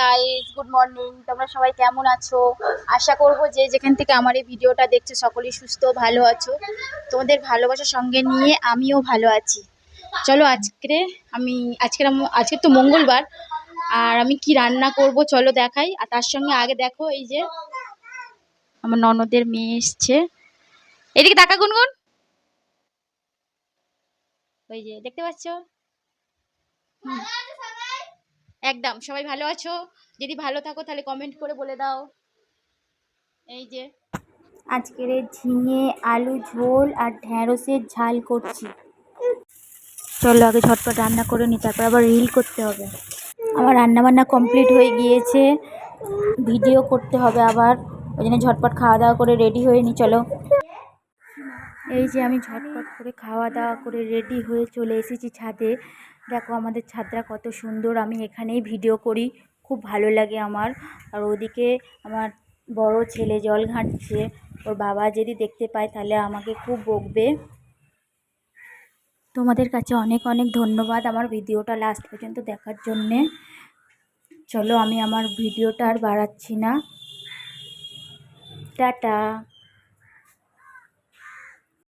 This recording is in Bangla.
গাইস গুড মর্নিং তোমরা সবাই কেমন আছো? আশা করব যে যেখান থেকে আমার এই ভিডিওটা দেখছ, সকলেই সুস্থ, ভালো আছো। তোমাদের ভালোবাসার সঙ্গে নিয়ে আমিও ভালো আছি। চলো আজকে আমি আজকের আজকে তো মঙ্গলবার, আর আমি কি রান্না করব চলো দেখাই। আর তার সঙ্গে আগে দেখো এই যে আমার ননদের মেয়ে এসছে। এদিকে তাকা গুনগুন। ওই যে, দেখতে পাচ্ছ? হুম। একদম। সবাই ভালো আছো? যদি ভালো থাকো তাহলে কমেন্ট করে বলে দাও। এই যে। আজকের ঝিঙে, আলু, ঝোল আর ঢ্যাঁড়সের ঝাল করছি। চলো আগে ঝটপট রান্না করে নি, তারপর আবার রিল করতে হবে। আমার রান্না বান্না কমপ্লিট হয়ে গিয়েছে। ভিডিও করতে হবে আবার। ওই জন্য ঝটপট খাওয়া দাওয়া করে রেডি হয়ে নি, চলো। এই যে আমি ঝটপট করে খাওয়া দাওয়া করে রেডি হয়ে চলে এসেছি ছাদে। দেখো আমাদের ছাদটা কত সুন্দর, আমি এখানেই ভিডিও করি, খুব ভালো লাগে আমার। আর ওদিকে আমার বড় ছেলে জল ঘাঁটছে, ওর বাবা যদি দেখতে পায় তাহলে আমাকে খুব বকবে। তোমাদের কাছে অনেক অনেক ধন্যবাদ আমার ভিডিওটা লাস্ট পর্যন্ত দেখার জন্যে। চলো আমি আমার ভিডিওটা আর বাড়াচ্ছি না। টাটা।